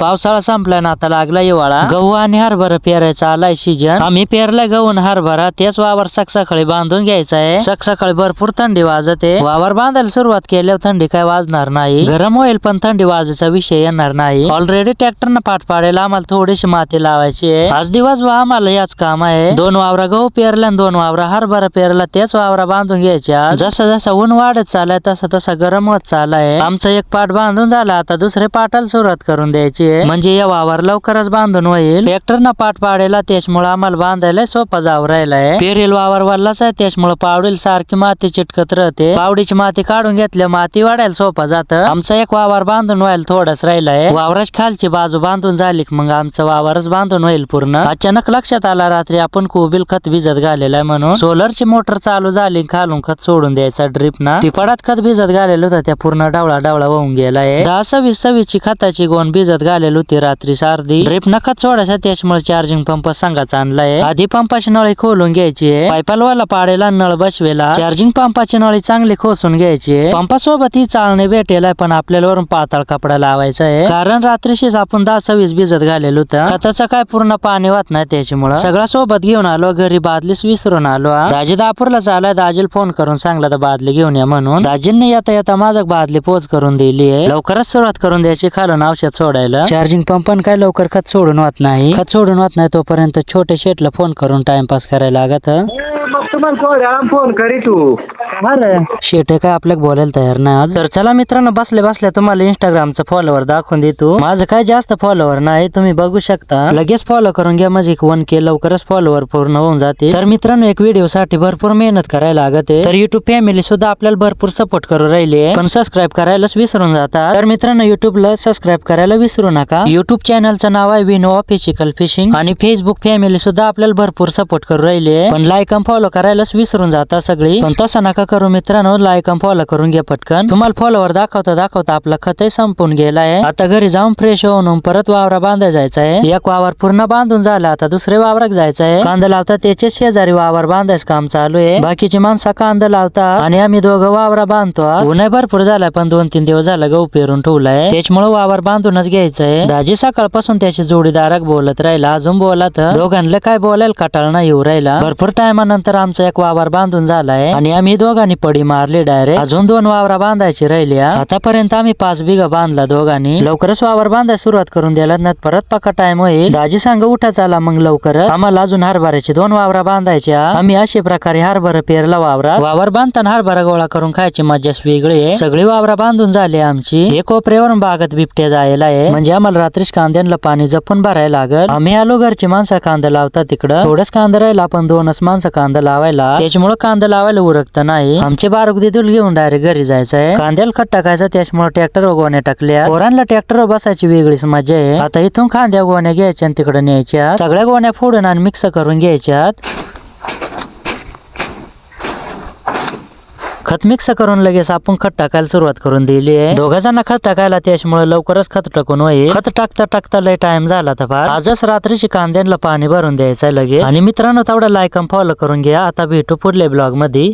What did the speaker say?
पावसाळा संपला ना आता लागला हिवाळा. गहू आणि हरभरा पेरायचा आलाय सीजन आम्ही पेरलाय गहू आणि हरभरा. तेच वावर सकाळी बांधून घ्यायचा आहे. सकाळी भरपूर थंडी वाजते. वावर बांधायला सुरुवात केल्यावर थंडी काय वाजणार नाही. गरम होईल पण थंडी वाजायचा विषय येणार नाही. ऑलरेडी ट्रॅक्टरनं पाठ पाडायला आम्हाला थोडीशी माती लावायची आहे. आज दिवस आम्हाला याच काम आहे. दोन वावरा गहू पेरला आणि दोन वावरा हरभरा पेरला. तेच वावरा बांधून घ्यायच्या जसं जसं ऊन वाढत चालाय तसं तसं गरम होत चालाय आमचा एक पाठ बांधून झाला. आता दुसरे पाटाला सुरुवात करून द्यायची. आहे म्हणजे या वावर लवकरच बांधून होईल. ट्रॅक्टरनं पाठ पाडेला त्याच्यामुळे आम्हाला बांधायला सोपा जाव राहिलाय. पेरेल वावर वाढलाच आहे त्याच्यामुळे पावडील सारखी माती चिटकत राहते. पावडीची माती काढून घेतल्या माती वाढायला सोपा जात. आमचा एक वावर बांधून व्हायला थोडाच राहिलाय. वावराच खालची बाजू बांधून झाली मग आमचा वावरच बांधून होईल पूर्ण. अचानक लक्षात आला रात्री आपण कोबिल खत भिजत घालेला आहे म्हणून. सोलरची मोटर चालू झाली खालून खत सोडून द्यायचा ड्रिप ना. ती पडात खत भिजत घालेलं होतं त्या पूर्ण डावळा डावळा वाहून गेलाय. दहा सव्वीस सव्वीसची खताची गोण भिजत घालेली होती रात्री सारदी ड्रिप नका खत सोडायचा त्याच्यामुळे चार्जिंग पंप सांगायचा आणलाय. आधी पंपाची नळी खोलून घ्यायची आहे. पायपालवाला पाडेला नळ बसवेला. चार्जिंग पंपाची नळी चांगली खोसून घ्यायची आहे. पंपासोबत ही चालणे भेटेल पण आपल्याला वरून पातळ कपडा लावायचा आहे. कारण रात्रीशीच आपण दहा सव्वीस भिजत घालेलो होतं. खताचं काय पूर्ण पाणी वाहत नाही त्याच्यामुळे. सगळा सोबत घेऊन आलो घरी बादलीच विसरून आलो. दाजी दापूरला चालाय दाजील फोन करून सांगला तर बादली घेऊन या म्हणून. दाजींनी येता येता माझा बादली पोच करून दिली आहे. लवकरच सुरुवात करून द्यायची खालून औषध सोडायला. चार्जिंग पंप पण काय लवकर खत सोडून होत नाही. खत सोडून होत नाही तोपर्यंत छोटे शेटला फोन करून टाइमपास करायला लागत. ए, मग तुम्हाला थोड्या फोन करी तू. शेट काय आपल्याला बोलायला तयार नाही आज. तर चला मित्रांनो बसले बसल्या तुम्हाला इंस्टाग्रामचा फॉलोवर दाखवून देतो. माझं काय जास्त फॉलोवर नाही तुम्ही बघू शकता. लगेच फॉलो करून घ्या माझी वन के लवकरच फॉलोवर पूर्ण होऊन जाते तर मित्रांनो एक व्हिडिओ साठी भरपूर मेहनत करायला लागते. तर युट्यूब फॅमिली सुद्धा आपल्याला भरपूर सपोर्ट करू राहिली. पण सबस्क्राईब करायलाच विसरून जातात. तर मित्रांनो युट्यूबला सबस्क्राईब करायला विसरू नका. युट्यूब चॅनलचं नाव आहे विनो ऑफिशिकल फिशिंग आणि फेसबुक फॅमिली सुद्धा आपल्याला भरपूर सपोर्ट करू राहिली. पण लाईक आणि फॉलो करायलाच विसरून जाता सगळी. पण तसं नका करू मित्रांनो लाईक आणि फॉलो करून घ्या पटकन. तुम्हाला फॉलोवर दाखवता दाखवता आपलं खतही संपून गेलाय आता घरी जाऊन फ्रेश होऊन परत वावरा बांधाय जायचा आहे. एक वावर पूर्ण बांधून झाला आता दुसऱ्या वावरात जायचं आहे. कांदा लावता त्याचे शेजारी वावर बांधायचं काम चालू आहे. बाकीची माणसं कांदा लावता आणि आम्ही दोघं वावरा बांधतो. उन्हा भरपूर झालाय पण दोन तीन दिवस झाला गहू पेरून ठेवलाय. त्याच्यामुळे वावर बांधूनच घ्यायचंय दाजी सकाळपासून त्याची जोडीदारक बोलत राहिला. अजून बोलत दोघांना काय बोलायला कटाळ नाही येऊ राहिला. भरपूर टायमानंतर आमचा एक वावर बांधून झालाय आणि आम्ही दोघांनी पडी मारली डायरेक्ट. अजून दोन वावरा बांधायची राहिल्या. आतापर्यंत आम्ही पाच बिघा बांधला दोघांनी. लवकरच वावर बांधायला सुरुवात करून द्यायला नाही परत पक्का टाइम होईल. दाजी सांग उठा चाला मग लवकर आम्हाला अजून हरभऱ्याची दोन वावरा बांधायच्या. आम्ही अशा प्रकारे हरभरा पेरला वावरा. वावर बांधताना हरभरा गोळा करून खायची मजाच वेगळी आहे. सगळी वावरा बांधून झाली आमची. हे कोपऱ्यावरून बागत बिबट्या जायला आहे. म्हणजे आम्हाला रात्रीच कांद्यांना पाणी जपून भरायला लागल. आम्ही आलो घरची माणसं कांदा लावतात तिकडं. थोडंच कांदा राहिला आपण दोनच माणसं कांदा लावायला. त्याच्यामुळे कांदा लावायला उरकत नाही. आमचे बारुक दिदूल घेऊन डायरेक्ट घरी जायचं आहे कांद्याला खत टाकायचा त्याच्यामुळे ट्रॅक्टर गोण्या टाकल्या. पोरांना ट्रॅक्टर बसायची वेगळीच मजा आहे. आता इथून कांद्या गोण्या घ्यायच्या आणि तिकडे न्यायच्या. सगळ्या गोण्या फोडून आणि मिक्स करून घ्यायच्यात. खत मिक्स करून लगेच आपण खत टाकायला सुरुवात करून दिली आहे. दोघा जण खत टाकायला त्याच्यामुळे लवकरच खत टाकून होईल खत टाकता टाकता लय टाइम झाला तर फार. आजच रात्रीची कांद्यांना पाणी भरून द्यायचं लगेच. आणि मित्रांनो तेवढा लाईक फॉलो करून घ्या. आता भेटू पुढल्या ब्लॉगमध्ये.